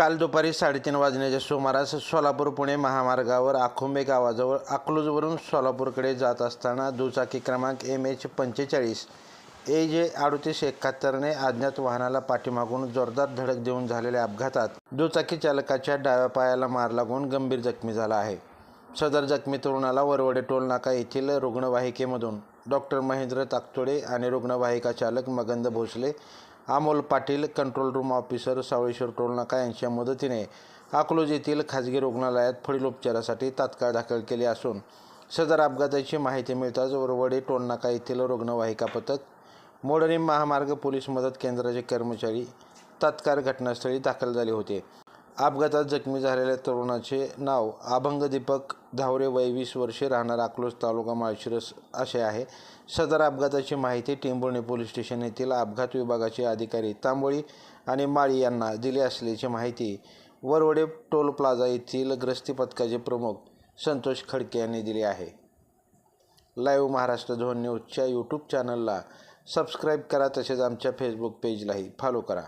काल दुपारी साडेतीन वाजण्याच्या सुमारास सोलापूर पुणे महामार्गावर आखुंबे गावाजवळ अकलूजवरून सोलापूरकडे जात असताना दुचाकी क्रमांक एम एच पंचेचाळीस ए जे अडतीस एकाहत्तरने अज्ञात वाहनाला पाठीमागून जोरदार धडक देऊन झालेल्या अपघातात दुचाकी चालकाच्या डाव्या पायाला मार लागून गंभीर जखमी झाला आहे. सदर जखमी तरुणाला वरवडे टोलनाका येथील रुग्णवाहिकेमधून डॉक्टर महेंद्र ताकतोडे आणि रुग्णवाहिका चालक Magand Bhosale Amol Patil control room officer Savleshwar toll नाका यांच्या मदतीने अकलोज येथील खाजगी रुग्णालयात पुढील उपचारासाठी तात्काळ दाखल केले असून सदर अपघाताची माहिती मिळताच वरवडे टोल नाका येथील रुग्णवाहिका पथक मोडणी महामार्ग पोलीस मदत केंद्राचे कर्मचारी तात्काळ घटनास्थळी दाखल झाले होते. अपघातात जखमी झालेल्या तरुणाचे नाव अभंग दीपक धावरे वय वीस वर्षे राहणार अकलूज तालुका माळशिरस असे आहे. सदर अपघाताची माहिती टेंभुर्णी पोलीस स्टेशन येथील अपघात विभागाचे अधिकारी तांबोळी आणि माळी यांना दिली असल्याची माहिती वरवडे टोल प्लाझा येथील ग्रस्ती पथकाचे प्रमुख संतोष खडके यांनी दिली आहे. लाईव्ह महाराष्ट्र झोन न्यूजच्या यूट्यूब चॅनलला सबस्क्राईब करा तसेच आमच्या फेसबुक पेजलाही फॉलो करा.